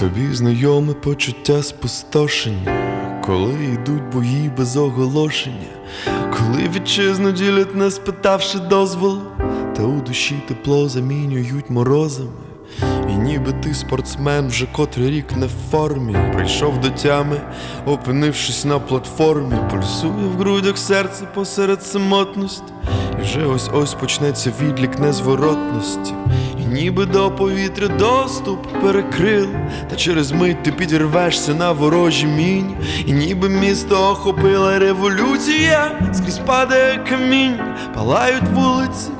Тобі знайоме почуття спустошення, коли йдуть бої без оголошення, коли вітчизну ділять, не спитавши дозволу, та у душі тепло замінюють морозами. І ніби ти спортсмен вже котрий рік не в формі, прийшов до тями, опинившись на платформі, пульсує в грудях серце посеред самотності, і вже ось ось почнеться відлік незворотності. Ніби до повітря доступ перекрил, та через мить ти підірвешся на ворожі мінь, і ніби місто охопила революція, скрізь падає камінь, палають вулиці,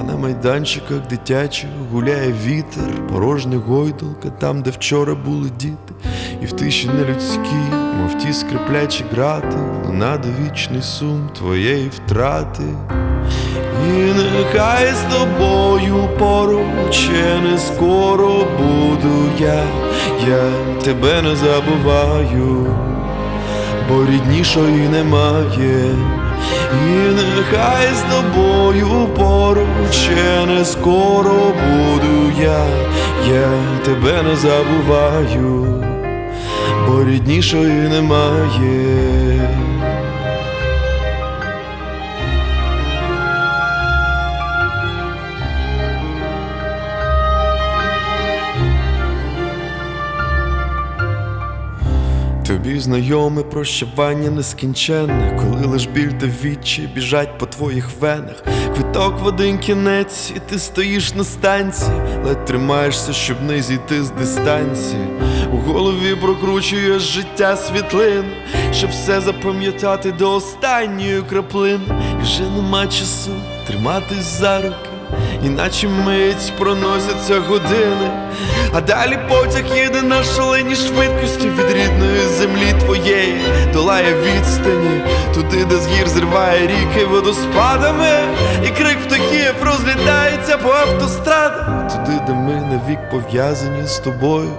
а на майданчиках дитячих гуляє вітер, порожня гойдолка, там, де вчора були діти, і в тиші нелюдській, мов ті скриплячі грати, луна довічний сум твоєї втрати. І нехай з тобою поруч я не скоро буду я, я тебе не забуваю, бо ріднішої немає. І нехай з тобою поруч я не скоро буду я, я тебе не забуваю, бо ріднішої немає. Тобі знайоме прощавання нескінченне, коли лиш біль та відчай біжать по твоїх венах. Квиток в один кінець, і ти стоїш на станції, ледь тримаєшся, щоб не зійти з дистанції. У голові прокручуєш життя світлин, щоб все запам'ятати до останньої краплини. І вже нема часу триматись за руки. Іначе мить проносяться години, а далі потяг їде на шаленій швидкості від рідної землі твоєї, долає відстані, туди, де з гір зриває ріки водоспадами, і крик птахів розлітається по автострадах, туди, де ми навік пов'язані з тобою.